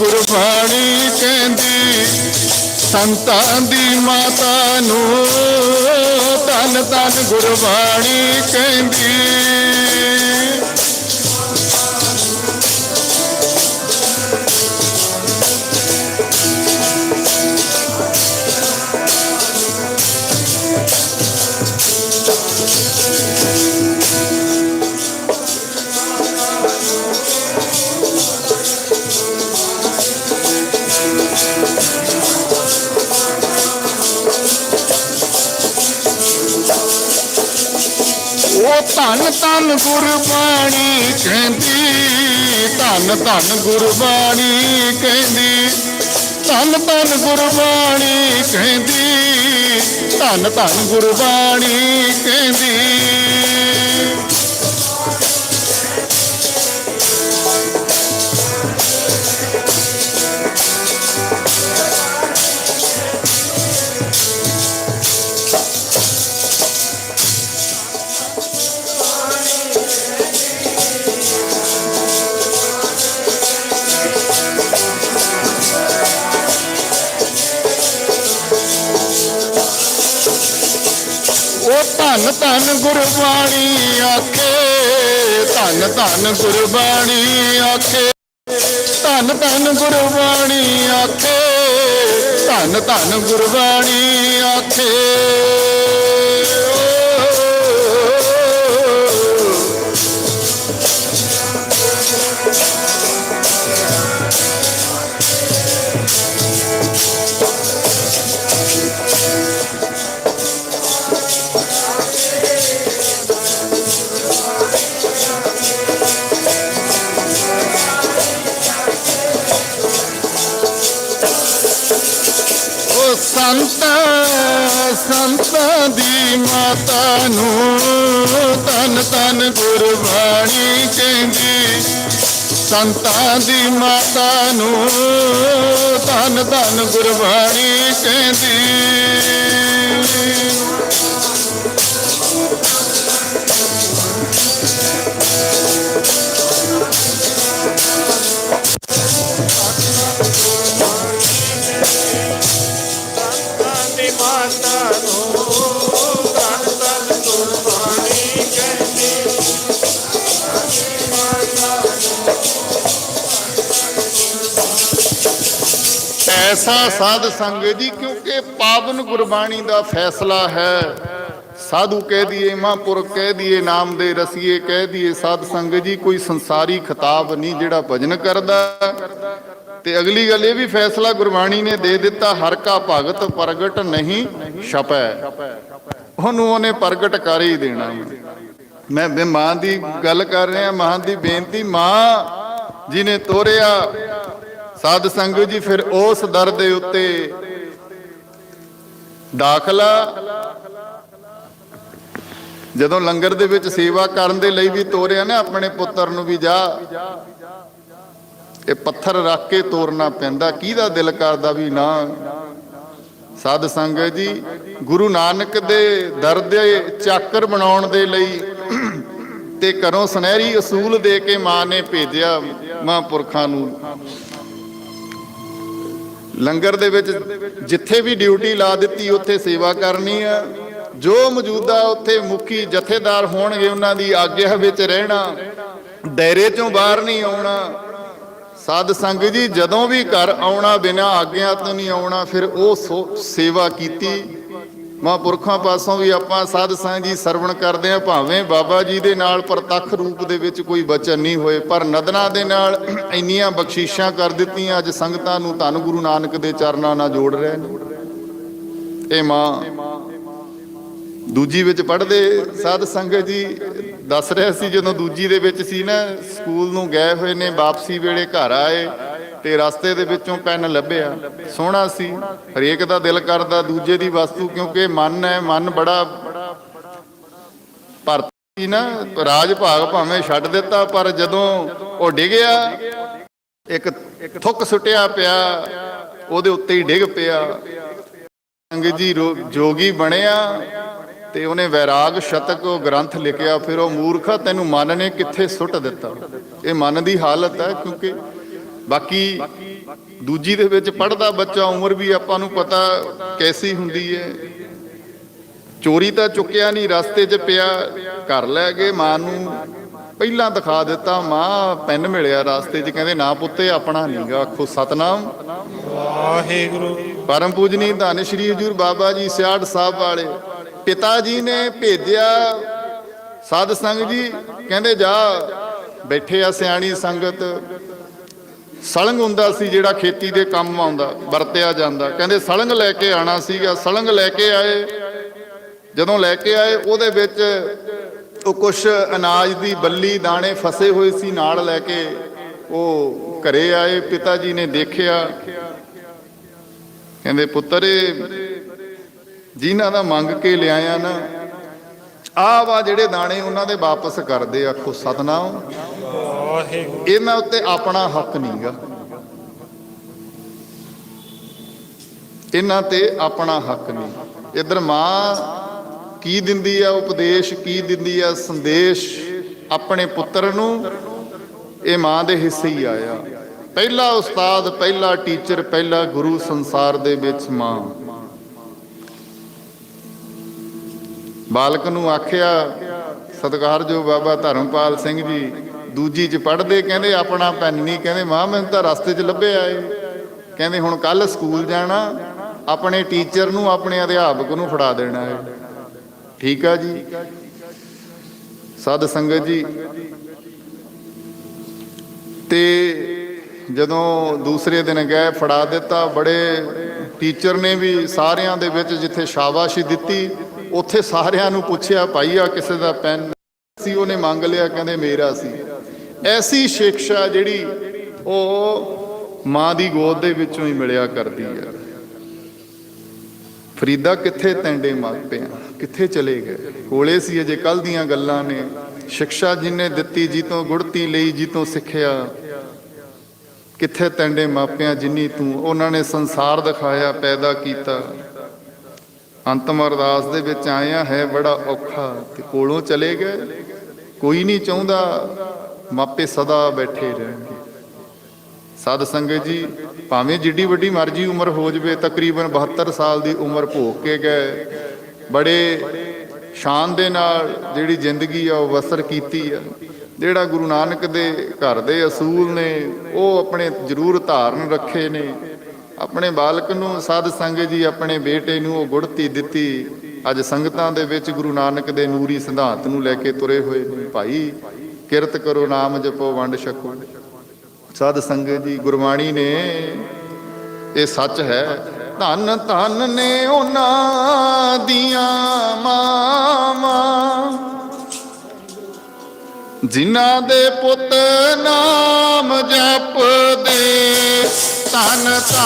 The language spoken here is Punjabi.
ਗੁਰਬਾਣੀ ਕਹਿੰਦੀ ਸੰਤਾਂ ਦੀ ਮਾਤਾ ਨੂੰ ਧੰਨ ਤਨ ਗੁਰਬਾਣੀ ਕਹਿੰਦੀ। ਧੰਨ ਧੰਨ ਗੁਰਬਾਣੀ ਕਹਿੰਦੀ, ਧੰਨ ਧੰਨ ਗੁਰਬਾਣੀ ਕਹਿੰਦੀ, ਧੰਨ ਧੰਨ ਗੁਰਬਾਣੀ ਕਹਿੰਦੀ, ਧੰਨ ਧੰਨ ਗੁਰਬਾਣੀ ਕਹਿੰਦੀ। ਧੰਨ ਧੰਨ ਗੁਰਬਾਣੀ ਆਖੇ। ਧੰਨ ਧੰਨ ਗੁਰਬਾਣੀ ਆਖੇ। ਧੰਨ ਧੰਨ ਗੁਰਬਾਣੀ ਆਖੇ। ਧੰਨ ਧੰਨ ਗੁਰਬਾਣੀ ਆਖੇ। ਸੰਤ, ਸੰਤਾਂ ਦੀ ਮਾਤਾ ਨੂੰ ਤਨ ਤਨ ਗੁਰਬਾਣੀ ਕਹਿੰਦੀ। ਸੰਤਾਂ ਦੀ ਮਾਤਾ ਨੂੰ ਤਨ ਤਨ ਗੁਰਬਾਣੀ ਕਹਿੰਦੀ। ਐਸਾ ਸਾਧ ਸੰਗ ਜੀ, ਕਿਉਂਕਿ ਪਾਵਨ ਗੁਰਬਾਣੀ ਦਾ ਫੈਸਲਾ ਹੈ। ਸਾਧੂ ਕਹਿ ਦਈਏ, ਮਹਾਂਪੁਰਖ ਕਹਿ ਦਈਏ, ਨਾਮ ਦੇ ਰਸੀਏ ਕਹਿ ਦਈਏ, ਸਾਧ ਸੰਗ ਜੀ, ਕੋਈ ਸੰਸਾਰੀ ਖਿਤਾਬ ਨਹੀਂ ਜਿਹੜਾ ਭਜਨ ਕਰਦਾ। ਤੇ ਅਗਲੀ ਗੱਲ ਇਹ ਵੀ ਫੈਸਲਾ ਗੁਰਬਾਣੀ ਨੇ ਦੇ ਦਿੱਤਾ, ਹਰ ਕਾ ਭਗਤ ਪ੍ਰਗਟ ਨਹੀਂ ਛਪੈ। ਉਹਨੂੰ ਉਹਨੇ ਪ੍ਰਗਟ ਕਰ ਹੀ ਦੇਣਾ ਮੈਂ ਮਾਂ ਦੀ ਗੱਲ ਕਰ ਰਿਹਾ, ਮਾਂ ਦੀ ਬੇਨਤੀ, ਮਾਂ ਜਿਹਨੇ ਤੋਰਿਆ, ਸਾਧ ਸੰਗਤ ਜੀ ਫਿਰ ਉਸ ਦਰ ਦੇ ਉੱਤੇ ਦਾਖਲਾ। ਜਦੋਂ ਲੰਗਰ ਦੇ ਵਿੱਚ ਸੇਵਾ ਕਰਨ ਦੇ ਲਈ ਵੀ ਤੋਰਿਆ ਨਾ, ਆਪਣੇ ਪੁੱਤਰ ਨੂੰ ਵੀ ਜਾ। ਇਹ ਪੱਥਰ ਰੱਖ ਕੇ ਤੋਰਨਾ ਪੈਂਦਾ। ਕਿਹਦਾ ਦਿਲ ਕਰਦਾ ਵੀ ਨਾ? ਸਾਧ ਸੰਗਤ ਜੀ, ਗੁਰੂ ਨਾਨਕ ਦੇ ਦਰ ਦੇ ਚਾਕਰ ਬਣਾਉਣ ਦੇ ਲਈ ਤੇ ਘਰੋਂ ਸੁਨਹਿਰੀ ਅਸੂਲ ਦੇ ਕੇ ਮਾਂ ਨੇ ਭੇਜਿਆ ਮਹਾਂਪੁਰਖਾਂ ਨੂੰ। ਲੰਗਰ ਦੇ ਵਿੱਚ ਜਿੱਥੇ ਵੀ ਡਿਊਟੀ ਲਾ ਦਿੱਤੀ, ਉੱਥੇ ਸੇਵਾ ਕਰਨੀ ਆ। ਜੋ ਮੌਜੂਦਾ ਉੱਥੇ ਮੁਖੀ ਜਥੇਦਾਰ ਹੋਣਗੇ, ਉਹਨਾਂ ਦੀ ਆਗਿਆ ਵਿੱਚ ਰਹਿਣਾ। ਦਾਇਰੇ ਚੋਂ ਬਾਹਰ ਨਹੀਂ ਆਉਣਾ। ਸਾਧ ਸੰਗ ਜੀ, ਜਦੋਂ ਵੀ ਘਰ ਆਉਣਾ, ਬਿਨਾ ਆਗਿਆ ਤੋਂ ਨਹੀਂ ਆਉਣਾ, ਫਿਰ ਉਹ ਸੋ- ਸੇਵਾ ਕੀਤੀ। ਮਹਾਂਪੁਰਖਾਂ ਪਾਸੋਂ ਵੀ ਆਪਾਂ ਸਾਧ ਸੰਗ ਜੀ ਸਰਵਣ ਕਰਦੇ ਆ ਭਾਵੇਂ ਬਾਬਾ ਜੀ ਦੇ ਨਾਲ ਪ੍ਰਤੱਖ ਰੂਪ ਦੇ ਵਿੱਚ ਕੋਈ ਬਚਨ ਨਹੀਂ ਹੋਏ, ਪਰ ਨਦਨਾ ਦੇ ਨਾਲ ਇੰਨੀਆਂ ਬਖਸ਼ੀਸ਼ਾਂ ਕਰ ਦਿੱਤੀਆਂ, ਅੱਜ ਸੰਗਤਾਂ ਨੂੰ ਧੰਨ ਗੁਰੂ ਨਾਨਕ ਦੇ ਚਰਨਾਂ ਨਾਲ ਜੋੜ ਰਹੇ ਨੇ। ਇਹ ਮਾਂ ਦੂਜੀ ਵਿੱਚ ਪੜ੍ਹਦੇ ਸਾਧ ਸੰਗਤ ਜੀ ਦੱਸ ਰਿਹਾ ਸੀ ਜਦੋਂ ਦੂਜੀ ਦੇ ਵਿੱਚ ਸੀ ਨਾ, ਸਕੂਲ ਨੂੰ ਗਏ ਹੋਏ ਨੇ, ਵਾਪਸੀ ਵੇਲੇ ਘਰ ਆਏ ਤੇ ਰਸਤੇ ਦੇ ਵਿੱਚੋਂ ਪੈਨ ਲੱਭਿਆ। ਸੋਹਣਾ ਸੀ, ਹਰੇਕ ਦਾ ਦਿਲ ਕਰਦਾ ਦੂਜੇ ਦੀ ਵਸਤੂ, ਕਿਉਂਕਿ ਮਨ ਹੈ, ਮਨ ਬੜਾ ਭਰਤੀ ਨਾ, ਰਾਜ ਭਾਗ ਭਾਵੇਂ ਛੱਡ ਦਿੱਤਾ, ਪਰ ਜਦੋਂ ਉਹ ਡਿੱਗਿਆ ਇੱਕ ਥੁੱਕ ਸੁਟਿਆ ਪਿਆ, ਉਹਦੇ ਉੱਤੇ ਹੀ ਡਿੱਗ ਪਿਆ। ਸੰਗਤ ਜੀ ਜੋਗੀ ਬਣਿਆ ਤੇ ਉਹਨੇ ਵੈਰਾਗ ਸ਼ਤਕ ਉਹ ਗ੍ਰੰਥ ਲਿਖਿਆ ਫਿਰ ਉਹ ਮੂਰਖਾ ਤੈਨੂੰ ਮਨ ਨੇ ਕਿੱਥੇ ਸੁੱਟ ਦਿੱਤਾ? ਇਹ ਮਨ ਦੀ ਹਾਲਤ ਹੈ ਕਿਉਂਕਿ ਬਾਕੀ ਦੂਜੀ ਦੇ ਵਿੱਚ ਪੜਦਾ ਬੱਚਾ ਉਮਰ ਵੀ ਆਪਾਂ ਨੂੰ ਪਤਾ ਕੈਸੀ ਹੁੰਦੀ ਹੈ ਚੋਰੀ ਤਾਂ ਚੁੱਕਿਆ ਨਹੀਂ ਰਸਤੇ 'ਚ ਪਿਆ ਘਰ ਲੈ ਗਏ ਮਾਂ ਨੂੰ ਪਹਿਲਾਂ ਦਿਖਾ ਦਿੱਤਾ ਮਾਂ ਪੈਨ ਮਿਲਿਆ ਰਸਤੇ 'ਚ ਕਹਿੰਦੇ ਨਾ ਪੁੱਤੇ ਆਪਣਾ ਨਹੀਂਗਾ ਆਖੋ ਸਤਨਾਮ। ਵਾਹਿਗੁਰੂ। ਪਰਮ ਪੂਜਨੀ ਧੰਨ ਸ਼੍ਰੀ ਹਜੂਰ ਬਾਬਾ ਜੀ ਸਿਆੜ ਸਾਹਿਬ ਵਾਲੇ। ਪਿਤਾ ਜੀ ਨੇ ਭੇਜਿਆ। ਸਾਧ ਸੰਗ ਜੀ ਕਹਿੰਦੇ, ਜਾ, ਬੈਠੇ ਆ ਸਿਆਣੀ ਸੰਗਤ। ਸਲੰਗ ਹੁੰਦਾ ਸੀ ਜਿਹੜਾ ਖੇਤੀ ਦੇ ਕੰਮ ਆਉਂਦਾ, ਵਰਤਿਆ ਜਾਂਦਾ। ਕਹਿੰਦੇ, ਸਲੰਗ ਲੈ ਕੇ ਆਣਾ ਸੀਗਾ। ਸਲੰਗ ਲੈ ਕੇ ਆਏ। ਜਦੋਂ ਲੈ ਕੇ ਆਏ, ਉਹਦੇ ਵਿੱਚ ਉਹ ਕੁਛ ਅਨਾਜ ਦੀ ਬੱਲੀ, ਦਾਣੇ ਫਸੇ ਹੋਏ ਸੀ, ਨਾਲ ਲੈ ਕੇ ਉਹ ਘਰੇ ਆਏ। ਪਿਤਾ ਜੀ ਨੇ ਦੇਖਿਆ। ਕਹਿੰਦੇ, ਪੁੱਤਰ ਇਹ ਜਿਨ੍ਹਾਂ ਦਾ ਮੰਗ ਕੇ ਲਿਆਇਆ ਨਾ ਆਹ ਵਾ ਜਿਹੜੇ ਦਾਣੇ ਉਹਨਾਂ ਦੇ ਵਾਪਸ ਕਰਦੇ ਆਖੋ ਸਤਨਾਮ। ਵਾਹਿਗੁਰੂ। ਇਹਨਾਂ ਉੱਤੇ ਆਪਣਾ ਹੱਕ ਨਹੀਂਗਾ। ਇਹਨਾਂ ਤੇ ਆਪਣਾ ਹੱਕ ਨਹੀਂ। ਇਧਰ ਮਾਂ ਕੀ ਦਿੰਦੀ ਆ ਉਪਦੇਸ਼ ਕੀ ਦਿੰਦੀ ਆ ਸੰਦੇਸ਼ ਆਪਣੇ ਪੁੱਤਰ ਨੂੰ? ਇਹ ਮਾਂ ਦੇ ਹਿੱਸੇ ਹੀ ਆਇਆ। ਪਹਿਲਾ ਉਸਤਾਦ ਪਹਿਲਾ ਟੀਚਰ ਪਹਿਲਾ ਗੁਰੂ ਸੰਸਾਰ ਦੇ ਵਿੱਚ ਮਾਂ। ਬਾਲਕ ਨੂੰ ਆਖਿਆ ਸਤਿਕਾਰਯੋਗ ਬਾਬਾ ਧਰਮਪਾਲ ਸਿੰਘ ਜੀ ਦੂਜੀ ਚ ਪੜ੍ਹਦੇ, ਕਹਿੰਦੇ ਆਪਣਾ ਪੈਨ ਨਹੀਂ, ਕਹਿੰਦੇ ਮਾਂ ਮੈਨੂੰ ਤਾਂ ਰਸਤੇ 'ਚ ਲੱਭਿਆ ਏ। ਕਹਿੰਦੇ ਹੁਣ ਕੱਲ ਸਕੂਲ ਜਾਣਾ, ਆਪਣੇ ਟੀਚਰ ਨੂੰ, ਆਪਣੇ ਅਧਿਆਪਕ ਨੂੰ ਫੜਾ ਦੇਣਾ ਏ। ਠੀਕ ਆ ਜੀ? ਸਾਧ ਸੰਗਤ ਜੀ। ਤੇ ਜਦੋਂ ਦੂਸਰੇ ਦਿਨ ਗਏ, ਫੜਾ ਦਿੱਤਾ, ਬੜੇ ਟੀਚਰ ਨੇ ਵੀ ਸਾਰਿਆਂ ਦੇ ਵਿੱਚ ਜਿੱਥੇ ਸ਼ਾਬਾਸ਼ੀ ਦਿੱਤੀ। ਉੱਥੇ ਸਾਰਿਆਂ ਨੂੰ ਪੁੱਛਿਆ, ਭਾਈ ਆ ਕਿਸੇ ਦਾ ਪੈਨ ਸੀ? ਉਹਨੇ ਮੰਗ ਲਿਆ, ਕਹਿੰਦੇ ਮੇਰਾ ਸੀ। ਐਸੀ ਸਿੱਖਿਆ ਜਿਹੜੀ ਉਹ ਮਾਂ ਦੀ ਗੋਦ ਦੇ ਵਿੱਚੋਂ ਹੀ ਮਿਲਿਆ ਕਰਦੀ ਹੈ ਫਰੀਦਾ ਕਿੱਥੇ ਤੈਂਡੇ ਮਾਪਿਆਂ ਕਿੱਥੇ ਚਲੇ ਗਏ? ਕੋਲੇ ਸੀ ਅਜੇ, ਕੱਲ ਦੀਆਂ ਗੱਲਾਂ ਨੇ। ਸਿੱਖਿਆ ਜਿਨੇ ਦਿੱਤੀ ਜੀ ਤੋਂ ਗੁੜਤੀ ਲਈ ਜੀ ਤੋਂ ਸਿੱਖਿਆ। ਕਿੱਥੇ ਤੈਂਡੇ ਮਾਪਿਆਂ ਜਿੰਨੀ ਤੂੰ? ਉਹਨਾਂ ਨੇ ਸੰਸਾਰ ਦਿਖਾਇਆ, ਪੈਦਾ ਕੀਤਾ। ਅੰਤਮ ਅਰਦਾਸ ਦੇ ਵਿੱਚ ਆਇਆ ਹੈ ਬੜਾ ਔਖਾ, ਤੇ ਕੋਲੋਂ ਚਲੇ ਗਏ। ਕੋਈ ਨਹੀਂ ਚਾਹੁੰਦਾ, ਮਾਪੇ ਸਦਾ ਬੈਠੇ ਰਹਿਣਗੇ। ਸਾਧ ਸੰਗਤ ਜੀ, ਭਾਵੇਂ ਜਿੱਡੀ ਵੱਡੀ ਮਰਜ਼ੀ ਉਮਰ ਹੋ ਜਵੇ, ਤਕਰੀਬਨ 72 ਸਾਲ ਦੀ ਉਮਰ ਭੋਗ ਕੇ ਗਏ। ਬੜੇ ਸ਼ਾਨ ਦੇ ਨਾਲ ਜਿਹੜੀ ਜ਼ਿੰਦਗੀ ਆ, ਉਹ ਬਸਰ ਕੀਤੀ ਆ। ਜਿਹੜਾ ਗੁਰੂ ਨਾਨਕ ਦੇ ਘਰ ਦੇ ਅਸੂਲ ਨੇ, ਉਹ ਆਪਣੇ ਜ਼ਰੂਰ ਧਾਰਨ ਰੱਖੇ ਨੇ। ਆਪਣੇ ਬਾਲਕ ਨੂੰ ਸਾਧ ਸੰਗਤ ਜੀ ਆਪਣੇ ਬੇਟੇ ਨੂੰ ਉਹ ਗੁੜਤੀ ਦਿੱਤੀ। ਅੱਜ ਸੰਗਤਾਂ ਦੇ ਵਿੱਚ ਗੁਰੂ ਨਾਨਕ ਦੇ ਨੂਰੀ ਸਿਧਾਂਤ ਨੂੰ ਲੈ ਕੇ ਤੁਰੇ ਹੋਏ ਨੇ। ਭਾਈ, ਕਿਰਤ ਕਰੋ, ਨਾਮ ਜਪੋ, ਵੰਡ ਛਕੋ। ਸਾਧ ਸੰਗਤ ਜੀ ਗੁਰਬਾਣੀ ਨੇ ਇਹ ਸੱਚ ਹੈ। ਧੰਨ ਧੰਨ ਨੇ ਉਹਨਾਂ ਦੀਆਂ ਮਾਵਾਂ। ਜਿਨ੍ਹਾਂ ਦੇ ਪੁੱਤ ਨਾਮ ਜਪਦੇ, ਧੰਨ ਧੰਨ